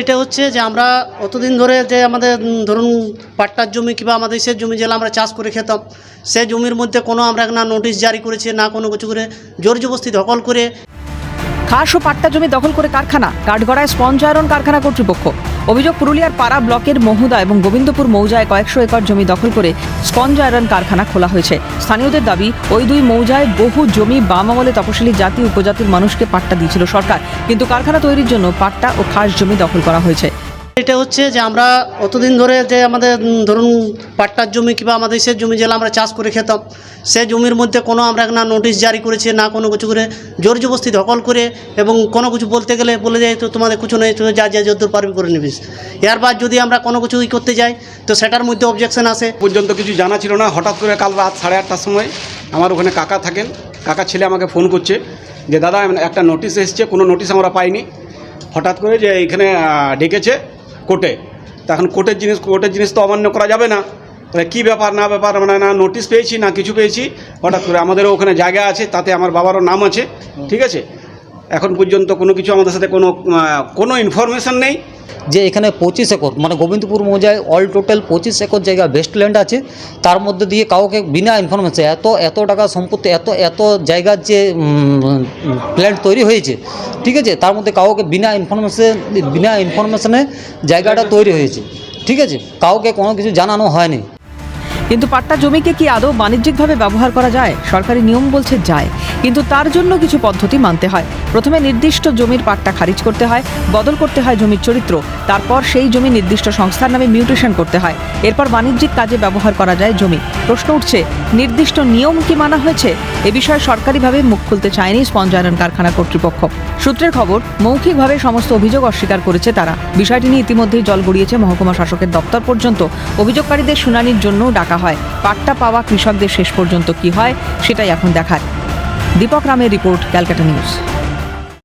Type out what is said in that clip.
এটা হচ্ছে যে আমরা অতদিন ধরে যে আমাদের ধরুন পাট্টার জমি কিংবা আমাদের সে জমি যেগুলো আমরা চাষ করে খেতাম সে জমির মধ্যে কোনো আমরা না নোটিশ জারি করেছে, না কোনো কিছু করে জোর জবস্তি দখল করে। খাস ও পাট্টা জমি দখল করে কারখানা, কাঠগড়ায় স্পঞ্জ আয়রন কারখানা কর্তৃপক্ষ। অভিযোগ, পুরুলিয়ার পাড়া ব্লকের মহুদা এবং গোবিন্দপুর মৌজায় কয়েকশো একর জমি দখল করে স্পঞ্জ আয়রন কারখানা খোলা হয়েছে। স্থানীয়দের দাবি, ওই দুই মৌজায় বহু জমি বাম আমলে তপশিলি জাতি উপজাতির মানুষকে পাট্টা দিয়েছিল সরকার। কিন্তু কারখানা তৈরির জন্য পাট্টা ও খাস জমি দখল করা হয়েছে। এটা হচ্ছে যে আমরা অতদিন ধরে যে আমাদের ধরুন পাট্টার জমি কিংবা আমাদের সে জমি যেগুলো আমরা চাষ করে খেতাম সে জমির মধ্যে কোনো আমরা না নোটিশ জারি করেছি, না কোনো কিছু করে জোর জবস্তি দখল করে এবং কোনো কিছু বলতে গেলে বলে যায় তো তোমাদের কিছু নেই, তুমি যা যা যদ্দূর পারবি করে নিবিস এর বাদ যদি আমরা কোনো কিছু ই করতে যাই, তো সেটার মধ্যে অবজেকশন আসে। পর্যন্ত কিছু জানা ছিল না। হঠাৎ করে কাল রাত সাড়ে আটটার সময় আমার ওখানে কাকা থাকেন। কাকা ছেলে আমাকে ফোন করছে যে, দাদা, একটা নোটিশ এসছে, কোনো নোটিশ আমরা পাইনি। হঠাৎ করে যে, এখানে ডেকেছে। কোর্টে। তা এখন কোর্টের জিনিস কোর্টের জিনিস তো অমান্য করা যাবে না। তাহলে কী ব্যাপার, না ব্যাপার মানে না নোটিশ পেয়েছি, না কিছু পেয়েছি, হঠাৎ করে আমাদেরও ওখানে জায়গা আছে, তাতে আমার বাবারও নাম আছে, ঠিক আছে? এখন পর্যন্ত কোনো কিছু আমাদের সাথে কোনো কোনো ইনফরমেশান নেই। যে এখানে পঁচিশ একর মানে গোবিন্দপুর মৌজায় অল টোটাল পঁচিশ একর জায়গা ভেস্টল্যান্ড আছে তার মধ্যে দিয়ে কাউকে বিনা ইনফরমেশন এত এত টাকা সম্পত্তি এত এত জায়গার যে প্ল্যান্ট তৈরি হয়েছে ঠিক আছে? তার মধ্যে কাউকে বিনা ইনফরমেশন বিনা ইনফরমেশনে জায়গাটা তৈরি হয়েছে ঠিক আছে? কাউকে কোনো কিছু জানানো হয়নি। কিন্তু পাট্টা জমিকে কি আদৌ বাণিজ্যিকভাবে ব্যবহার করা যায়? সরকারি নিয়ম বলছে যায়। কিন্তু তার জন্য কিছু পদ্ধতি মানতে হয়। প্রথমে নির্দিষ্ট জমির পাট্টা খারিজ করতে হয়, বদল করতে হয় জমির চরিত্র, তারপর সেই জমি নির্দিষ্ট সংস্থার নামে মিউটেশন করতে হয়। এরপর বাণিজ্যিক কাজে ব্যবহার করা যায় জমি। প্রশ্ন উঠছে, নির্দিষ্ট নিয়ম কি মানা হয়েছে? এ বিষয়ে সরকারিভাবে মুখ খুলতে চায়নি স্পঞ্জ আয়রন কারখানা কর্তৃপক্ষ। সূত্রের খবর, মৌখিকভাবে সমস্ত অভিযোগ অস্বীকার করেছে তারা। বিষয়টি নিয়ে ইতিমধ্যেই জল গড়িয়েছে মহকুমা শাসকের দপ্তর পর্যন্ত। অভিযোগকারীদের শুনানির জন্য ডাকা হয়। পাট্টা পাওয়া কৃষকদের শেষ পর্যন্ত কি হয়, সেটাই এখন দেখার। দীপক রামের রিপোর্ট ক্যালকাটা নিউজ।